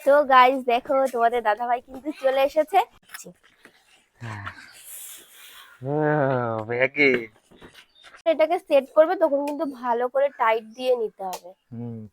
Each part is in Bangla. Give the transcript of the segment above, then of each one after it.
তো গাইস দেখো তোমাদের দাদা ভাই কিন্তু চলে এসেছে। ব্যাগে এটাকে সেট করবে তখন কিন্তু ভালো করে টাইট দিয়ে নিতে হবে।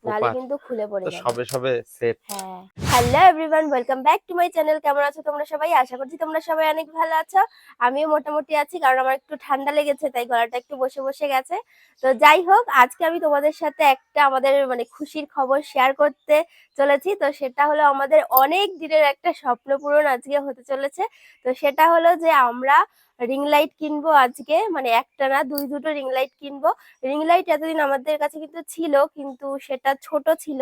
নাহলে কিন্তু খুলে পড়ে যাবে। সবে সবে সেট হ্যাঁ। Hello everyone welcome back to my channel কেমন আছো তোমরা সবাই? আশা করছি তোমরা সবাই অনেক ভালো আছো। আমিও মোটামুটি আছি কারণ আমার একটু ঠান্ডা লেগেছে তাই গলাটা একটু বসে বসে গেছে। তো যাই হোক আজকে আমি তোমাদের সাথে একটা আমাদের মানে খুশির খবর শেয়ার করতে চলেছি। তো সেটা হলো আমাদের অনেক দিনের একটা স্বপ্ন পূরণ আজকে হতে চলেছে। তো সেটা হলো যে আমরা রিং লাইট কিনবো আজকে মানে একটা না, দুই দুটো রিং লাইট কিনবো। রিং লাইট এতদিন আমাদের কাছে কিন্তু ছিল, কিন্তু সেটা ছোট ছিল।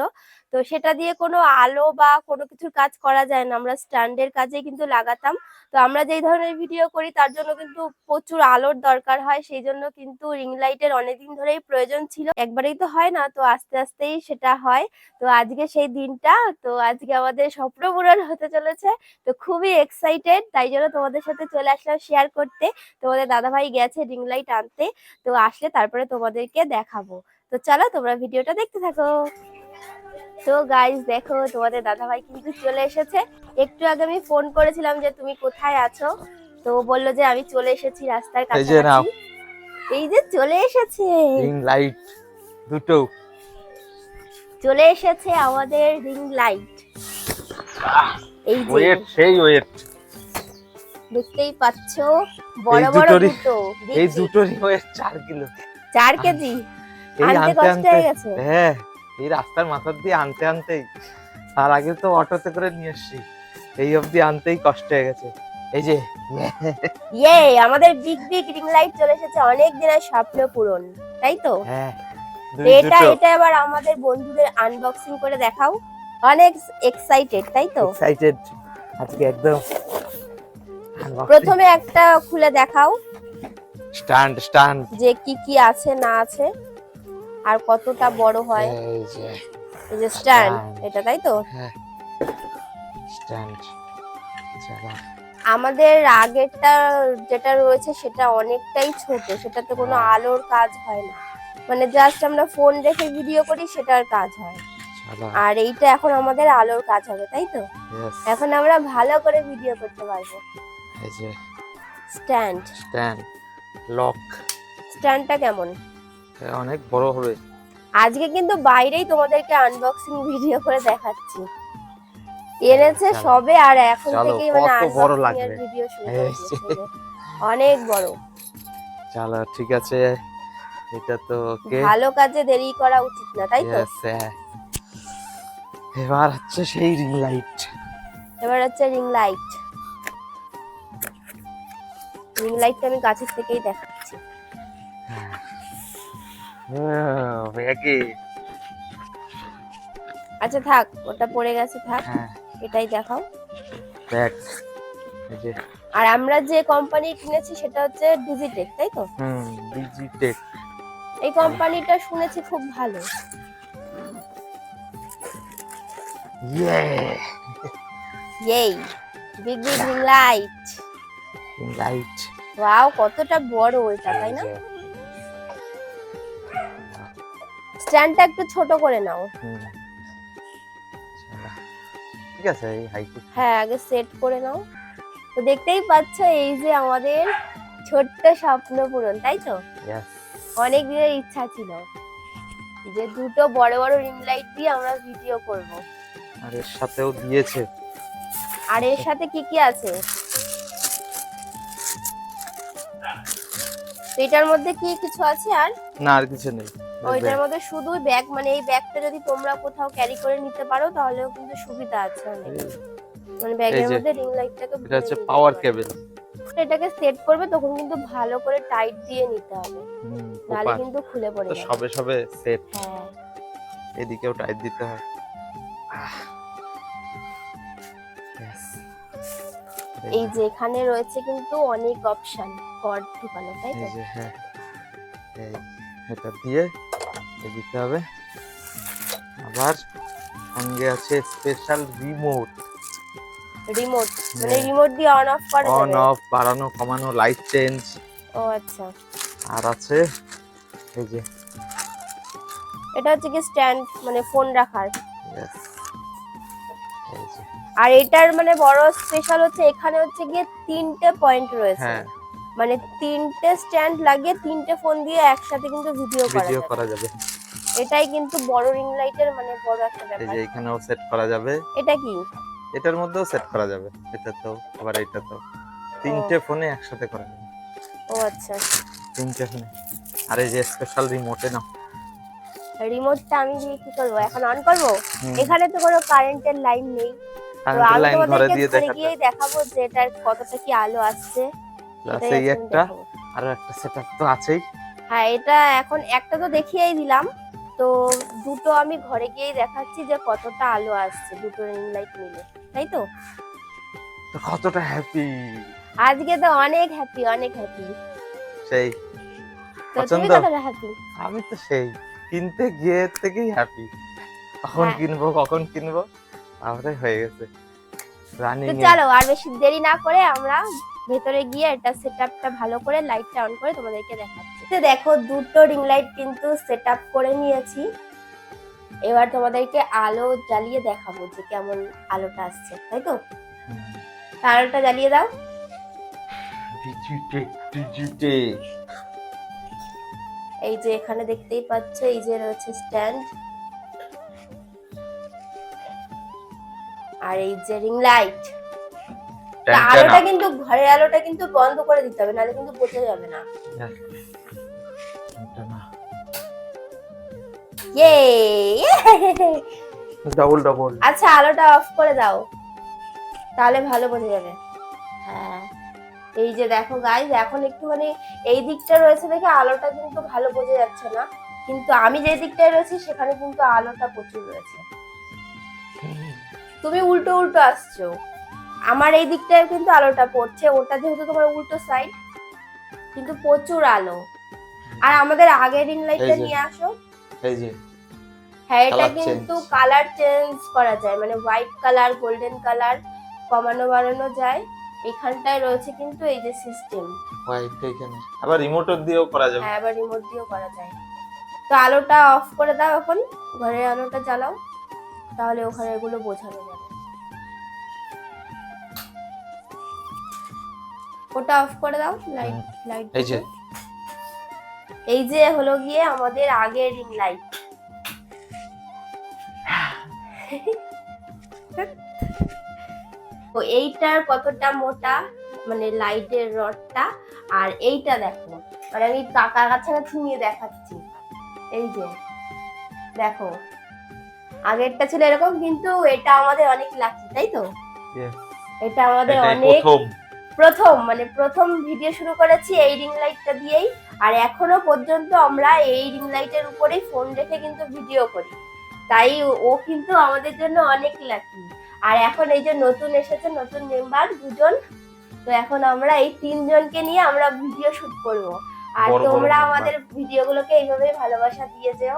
তো সেটা দিয়ে কোনো আলো বা কোনো কিছুর কাজ করা যায় না। আমরা স্ট্যান্ডের কাজে কিন্তু লাগাতাম। তো আমরা যেই ধরনের ভিডিও করি, তার জন্য কিন্তু প্রচুর আলোর দরকার হয়। সেই জন্য কিন্তু রিং লাইটের অনেকদিন ধরেই প্রয়োজন ছিল। একবারেই তো হয় না, তো আস্তে আস্তেই সেটা হয়। তো আজকে সেই দিনটা, তো আজকে আমাদের স্বপ্ন পূরণ হতে চলেছে। তো খুবই এক্সাইটেড তাই জন্য তোমাদের সাথে চলে আসলাম শেয়ার করতে। তোমাদের দাদাভাই গেছে রিং লাইট আনতে। তো আসলে তারপরে তোমাদেরকে দেখাবো। তো চলো তোমরা ভিডিওটা দেখতে থাকো। তো গাইস দেখো তোমাদের দাদাভাই কিন্তু চলে এসেছে। একটু আগে আমি ফোন করেছিলাম যে তুমি কোথায় আছো? তো বলল যে আমি চলে এসেছি রাস্তার এই যে নাও। কাছাকাছি। এই যে চলে এসেছে। রিং লাইট দুটো। চলে এসেছে আমাদের রিং লাইট এই যে। ওয়েট সেই ওয়েট দেখতেই পাচ্ছো বড় বড় দুটো এই। দুটোরই ওয়েট চার কিলো। চার কেজি? আনতে কষ্ট হয়ে গেছে? হ্যাঁ এই রাস্তার মাথার দিয়ে আনতে আনতেই। তার আগে তো অটোতে করে নিয়ে এসছি এই অবধি আনতেই কষ্ট হয়ে গেছে। এই যে ইয়ে আমাদের বিগ বিগ রিং লাইট চলে এসেছে। অনেক দিনের স্বপ্ন পূরণ তাই তো? হ্যাঁ এটা এটা এবার আমাদের বন্ধুদের আনবক্সিং করে দেখাও। অনেক এক্সাইটেড তাই তো? এক্সাইটেড আজকে একদম প্রথমে একটা খুলে দেখাও। স্ট্যান্ড স্ট্যান্ড যে কি কি আছে না আছে আর কতটা বড় হয়। এই যে এই যে স্ট্যান্ড এটা তাই তো? হ্যাঁ। স্ট্যান্ড আমাদের আগেরটা যেটা রয়েছে সেটা অনেকটাই ছোট। সেটাতে কোনো হ্যাঁ। আলোর কাজ হয় না। মানে জাস্ট আমরা ফোন রেখে ভিডিও করি সেটার কাজ হয়। আর এইটা এখন আমাদের আলোর কাজ হবে তাই তো? এখন আমরা ভালো করে ভিডিও করতে পারব। এই যে স্ট্যান্ড। Stand lock. স্ট্যান্ডটা কেমন? অনেক বড় হবে। আজকে কিন্তু বাইরেই তোমাদেরকে আনবক্সিং ভিডিও করে দেখাচ্ছি। এনেছে সবে আর এখন থেকেই মানে আনবক্সিং? ভিডিও শুরু। অনেক বড়। চালা ঠিক আছে। এটা তো ওকে। ভালো কাজে দেরি করা উচিত না তাই তো? হ্যাঁ। এবার হচ্ছে সেই রিং লাইট এবার হচ্ছে রিং লাইট রিং লাইটটা আমি কাছের থেকেই দেখাচ্ছি। ব্যাগে আচ্ছা থাক ওটা পড়ে গেছে থাক। হ্যাঁ। এটাই দেখাও। আর আমরা যে কোম্পানি কিনেছি সেটা হচ্ছে ডিজিটেক তাই তো? ডিজিটেক এই কোম্পানিটা শুনেছি খুব ভালো। ইয়ে এই big big light light wow কতটা বড় এটা তাই না? স্ট্যান্ডটা একটু ছোট করে নাও। ঠিক আছে এই হাইটে হ্যাঁ আগে সেট করে নাও। তো দেখতেই পাচ্ছ এই যে আমাদের ছোট্ট স্বপ্ন পূরণ তাই তো? অনেক দিনের ইচ্ছা ছিল যে দুটো বড় বড় রিং লাইট দিয়ে আমরা ভিডিও করব। আর এর সাথেও দিয়েছে। আর এর সাথে কি কি আছে? তো এটার মধ্যে কি কিছু আছে আর? না আর কিছু নেই। ওইটার মধ্যে শুধু ব্যাগ মানে এই ব্যাগটা যদি তোমরা কোথাও ক্যারি করে নিতে পারো তাহলেও কিন্তু সুবিধা আছে অনেক। মানে ব্যাগের মধ্যে রিং লাইটটাকে এটা হচ্ছে পাওয়ার কেবল এটাকে সেট করবে তখন কিন্তু ভালো করে টাইট দিয়ে নিতে হবে। নাহলে কিন্তু খুলে পড়ে তো সবে সবে সেট হ্যাঁ। এদিকেও টাইট দিতে হয়। এই যে এখানে রয়েছে কিন্তু অনেক অপশন কর্ড ঢুকানো তাই তো? হ্যাঁ। এটা দিয়ে দিতে হবে। আবার সঙ্গে আছে স্পেশাল রিমোট রিমোট মানে হ্যাঁ। রিমোট দিয়ে অন অফ করা অন অফ বাড়ানো কমানো লাইট চেঞ্জ ও আচ্ছা। আর আছে এই যে। এটা হচ্ছে কি স্ট্যান্ড মানে ফোন রাখার। আর এটার মানে বড় স্পেশাল হচ্ছে এখানে হচ্ছে গিয়ে তিনটে পয়েন্ট রয়েছে। হ্যাঁ। মানে তিনটে স্ট্যান্ড লাগিয়ে তিনটে ফোন দিয়ে একসাথে কিন্তু ভিডিও করা ভিডিও করা যাবে। এটাই কিন্তু বড় রিং লাইটের মানে বড় একটা ব্যাপার। এই যে এখানেও সেট করা যাবে। এটা কি? এটার মধ্যেও সেট করা যাবে। এটা তো আবার এটা তো তিনটে ফোনে একসাথে করা যাবে। ও আচ্ছা। তিনটে ফোনে আর এই যে স্পেশাল রিমোটে না রিমোটটা আমি দিয়ে কি করব? এখন অন করব? এখানে তো কোনো কারেন্টের লাইন নেই। কারেন্টের আমি লাইন ঘরে দিয়ে দেখাবো যে এটার কতটা কি আলো আসছে। এখন একটা। আরও একটা সেটআপ তো আছেই। হ্যাঁ এটা এখন একটা তো দেখিয়েই দিলাম। তো দুটো আমি ঘরে গিয়েই দেখাচ্ছি যে কতটা আলো আসছে দুটো রিং লাইট মিলে তাই তো? তো কতটা হ্যাপি আজকে তো অনেক হ্যাপি অনেক হ্যাপি সেই পছন্দ? হ্যাপি আমি তো সেই কিনতে গিয়ে থেকেই হ্যাপি কখন হ্যাঁ। কিনবো কখন কিনবো? তারপরে হয়ে গেছে। রানিং চলো আর বেশি দেরি না করে আমরা ভেতরে গিয়ে এটা সেট সেটআপটা ভালো করে লাইটটা অন করে তোমাদেরকে দেখাচ্ছি। তো দেখো দুটো রিং লাইট কিন্তু সেটআপ করে নিয়েছি। এবার তোমাদেরকে আলো জ্বালিয়ে দেখাবো যে কেমন আলোটা আসছে তাই তো? আলোটা জ্বালিয়ে দাও। এই যে এখানে দেখতেই পাচ্ছ এই যে রয়েছে স্ট্যান্ড আর এই যে রিং লাইট আলোটা কিন্তু ঘরের আলোটা কিন্তু বন্ধ করে দিতে হবে নাহলে কিন্তু বোঝা যাবে না। ইয়ে ডবল ডবল আচ্ছা আলোটা অফ করে দাও। তাহলে ভালো বোঝা যাবে। হ্যাঁ। এই যে দেখো গাইজ এখন একটুখানি এই দিকটা রয়েছে দেখে আলোটা কিন্তু ভালো বোঝা যাচ্ছে না। কিন্তু আমি যে দিকটায় রয়েছি সেখানে কিন্তু আলোটা প্রচুর রয়েছে। তুমি উল্টো উল্টো আসছো। আমার এই দিকটায় কিন্তু আলোটা পড়ছে ওটা যেহেতু তোমার উল্টো সাইড কিন্তু প্রচুর আলো। আর আমাদের আগের রিং লাইটটা নিয়ে আসো। এই যে। হ্যাঁ এটা কিন্তু কালার চেঞ্জ করা যায় মানে হোয়াইট কালার গোল্ডেন কালার কমানো বাড়ানো যায়। এখানটায় রয়েছে কিন্তু এই যে সিস্টেম হোয়াইট এখানে। আবার রিমোট দিয়েও করা যাবে। হ্যাঁ আবার রিমোট দিয়েও করা যায়। তো আলোটা অফ করে দাও এখন ঘরের আলোটা জ্বালাও তাহলে ওখানে এগুলো বোঝানো যাবে ওটা অফ করে দাও লাইট লাইট এই যে। এই যে হলো গিয়ে আমাদের আগের রিং লাইট তো এইটার কতটা মোটা মানে লাইটের রডটা আর এইটা দেখো মানে আমি কাকার কাছাকাছি নিয়ে দেখাচ্ছি। এই যে দেখো। আগেরটা ছিল এরকম কিন্তু এটা আমাদের অনেক লাকি তাই তো? এটা আমাদের অনেক প্রথম মানে প্রথম ভিডিও শুরু করেছি এই রিং লাইটটা দিয়েই। আর এখনও পর্যন্ত আমরা এই রিং লাইটের উপরেই ফোন রেখে কিন্তু ভিডিও করি। তাই ও কিন্তু আমাদের জন্য অনেক লাকি আর এখন এই যে নতুন এসেছে নতুন মেম্বার দুজন তো এখন আমরা এই তিনজনকে নিয়ে আমরা ভিডিও শুট করব। আর তোমরা। আমাদের ভিডিওগুলোকে এইভাবেই ভালোবাসা দিয়ে যেও।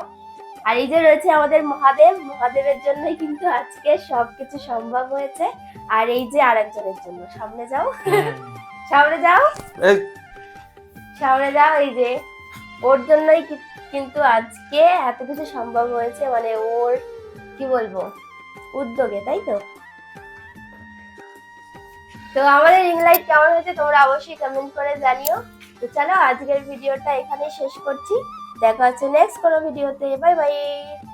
আর এই যে রয়েছে আমাদের মহাদেব মহাদেবের জন্যই কিন্তু আজকে সবকিছু সম্ভব হয়েছে। আর এই যে আরেকজনের জন্য সামনে যাও। সামনে যাও। সামনে যাও এই যে ওর জন্যই কিন্তু আজকে এত কিছু সম্ভব হয়েছে মানে ওর কি বলব উদ্যোগে তাই তো? তো আমাদের রিং লাইট কেমন হয়েছে তোমরা অবশ্যই কমেন্ট করে জানিও। তো চলো আজকের ভিডিওটা এখানেই শেষ করছি। দেখা হচ্ছে নেক্সট কোনো ভিডিওতে বাই বাই